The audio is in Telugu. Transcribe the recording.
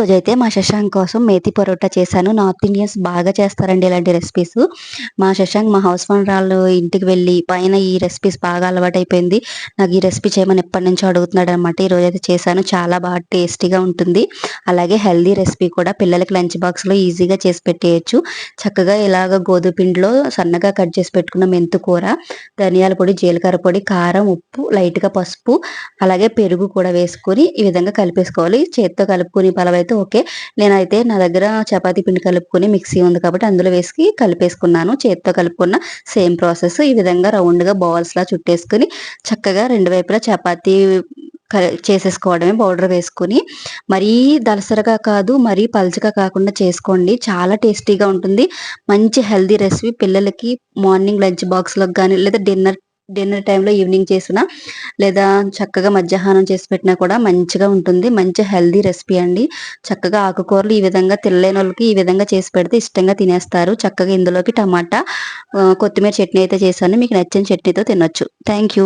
రోజైతే మా శశాంక్ కోసం మేతి పరోటా చేశాను. నార్త్ ఇండియన్స్ బాగా చేస్తారండి ఇలాంటి రెసిపీస్ మా శశాంక్ మా హౌస్ వాళ్ళు ఇంటికి వెళ్ళి పైన ఈ రెసిపీస్ బాగా అలవాటైపోయింది. నాకు ఈ రెసిపీ చేయమని ఎప్పటి నుంచో అడుగుతున్నాడు అనమాట ఈ రోజైతే చేశాను. చాలా బాగా టేస్టీగా ఉంటుంది. అలాగే హెల్దీ రెసిపీ కూడా పిల్లలకి లంచ్ బాక్స్లో ఈజీగా చేసి పెట్టేయచ్చు. చక్కగా ఇలాగ గోధుమ పిండిలో సన్నగా కట్ చేసి పెట్టుకున్న మెంతు కూర ధనియాల పొడి జీలకర్ర పొడి కారం ఉప్పు లైట్గా పసుపు అలాగే పెరుగు కూడా వేసుకొని ఈ విధంగా కలిపేసుకోవాలి. చేత్తో కలుపుకొని పలవైతే అయితే ఓకే. నేనైతే నా దగ్గర చపాతీ పిండి కలుపుకొని మిక్సీ ఉంది కాబట్టి అందులో వేసి కలిపేసుకున్నాను. చేతితో కలుపుకున్న సేమ్ ప్రాసెస్. ఈ విధంగా రౌండ్గా లా చుట్టేసుకుని చక్కగా రెండు వైపులా చపాతీ చేసేసుకోవడమే పౌడర్ వేసుకుని మరీ దలసరగా కాదు మరీ పల్చగా కాకుండా చేసుకోండి. చాలా టేస్టీగా ఉంటుంది. మంచి హెల్దీ రెసిపీ. పిల్లలకి మార్నింగ్ లంచ్ బాక్స్లోకి కానీ లేదా డిన్నర్ డిన్నర్ టైంలో ఈవినింగ్ చేసిన లేదా చక్కగా మధ్యాహ్నం చేసి పెట్టినా కూడా మంచిగా ఉంటుంది. మంచి హెల్దీ రెసిపీ అండి. చక్కగా ఆకుకూరలు ఈ విధంగా తెల్లైన వాళ్ళకి ఈ విధంగా చేసి పెడితే ఇష్టంగా తినేస్తారు. చక్కగా ఇందులోకి టమాటా కొత్తిమీర చట్నీ అయితే చేశాను. మీకు నచ్చిన చట్నీతో తినొచ్చు. థ్యాంక్